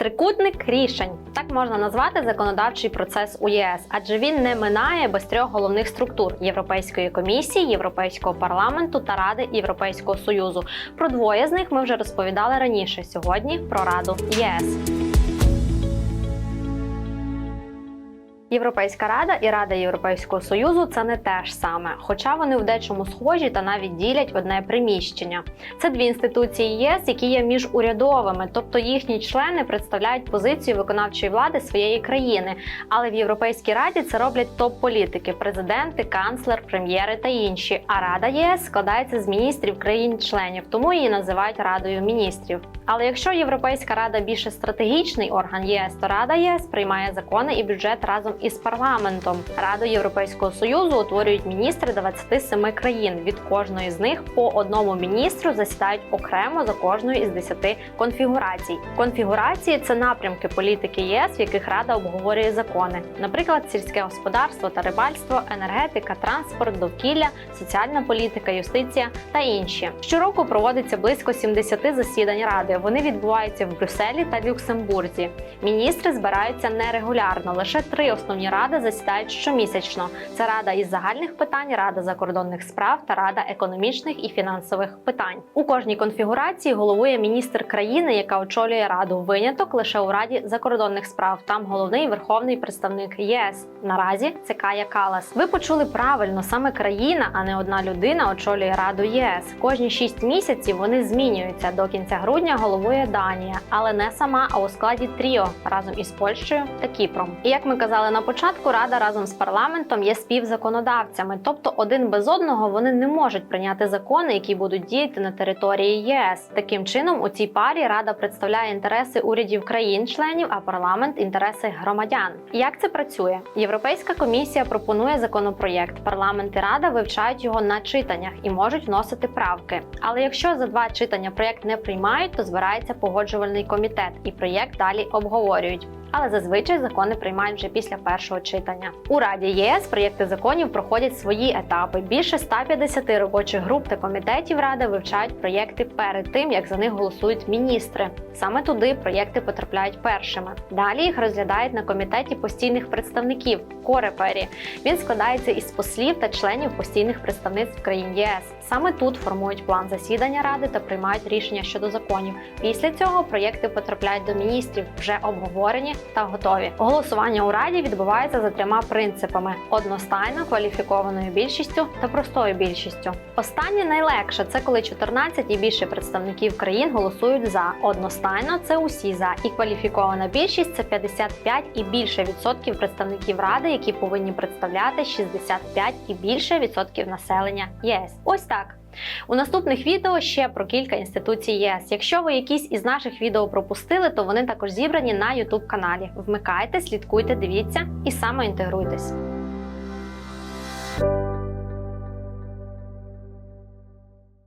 Трикутник рішень так можна назвати законодавчий процес у ЄС, адже він не минає без трьох головних структур Європейської комісії, Європейського парламенту та Ради Європейського союзу. Про двоє з них ми вже розповідали раніше. Сьогодні про Раду ЄС. Європейська рада і Рада Європейського союзу це не те ж саме, хоча вони в дечому схожі та навіть ділять одне приміщення. Це дві інституції ЄС, які є міжурядовими, тобто їхні члени представляють позицію виконавчої влади своєї країни. Але в Європейській раді це роблять топ-політики: президенти, канцлер, прем'єри та інші. А Рада ЄС складається з міністрів країн-членів, тому її називають Радою міністрів. Але якщо Європейська рада більше стратегічний орган ЄС, то Рада ЄС приймає закони і бюджет разом із парламентом. Раду Європейського союзу утворюють міністри 27 країн. Від кожної з них по одному міністру засідають окремо за кожною із 10 конфігурацій. Конфігурації це напрямки політики ЄС, в яких Рада обговорює закони, наприклад, сільське господарство та рибальство, енергетика, транспорт, довкілля, соціальна політика, юстиція та інші. Щороку проводиться близько 70 засідань ради. Вони відбуваються в Брюсселі та Люксембурзі. Міністри збираються нерегулярно. Лише три основні ради засідають щомісячно. Це Рада із загальних питань, Рада закордонних справ та Рада економічних і фінансових питань. У кожній конфігурації головує міністр країни, яка очолює раду. Виняток лише у Раді закордонних справ. Там головний верховний представник ЄС. Наразі це Кая Калас. Ви почули правильно, саме країна, а не одна людина очолює Раду ЄС. Кожні шість місяців вони змінюються. До кінця грудня головує Данія, але не сама, а у складі Тріо разом із Польщею та Кіпром. І як ми казали на початку, рада разом з парламентом є співзаконодавцями, тобто один без одного вони не можуть прийняти закони, які будуть діяти на території ЄС. Таким чином, у цій парі рада представляє інтереси урядів країн-членів, а парламент інтереси громадян. Як це працює? Європейська комісія пропонує законопроєкт. Парламент і рада вивчають його на читаннях і можуть вносити правки. Але якщо за два читання проєкт не приймають, то збирається погоджувальний комітет і проєкт далі обговорюють. Але зазвичай закони приймають вже після першого читання. У Раді ЄС проєкти законів проходять свої етапи. Більше 150 робочих груп та комітетів Ради вивчають проєкти перед тим, як за них голосують міністри. Саме туди проєкти потрапляють першими. Далі їх розглядають на комітеті постійних представників Корепері. Він складається із послів та членів постійних представництв країн ЄС. Саме тут формують план засідання ради та приймають рішення щодо законів. Після цього проєкти потрапляють до міністрів, вже обговорені та готові. Голосування у раді відбувається за трьома принципами: одностайно, кваліфікованою більшістю та простою більшістю. Останнє найлегше це коли 14 і більше представників країн голосують за. Одностайно це усі за, і кваліфікована більшість це 55 і більше відсотків представників ради, які повинні представляти 65 і більше відсотків населення ЄС. Ось так. У наступних відео ще про кілька інституцій ЄС. Якщо ви якісь із наших відео пропустили, то вони також зібрані на YouTube каналі. Вмикайте, слідкуйте, дивіться і самоінтегруйтесь.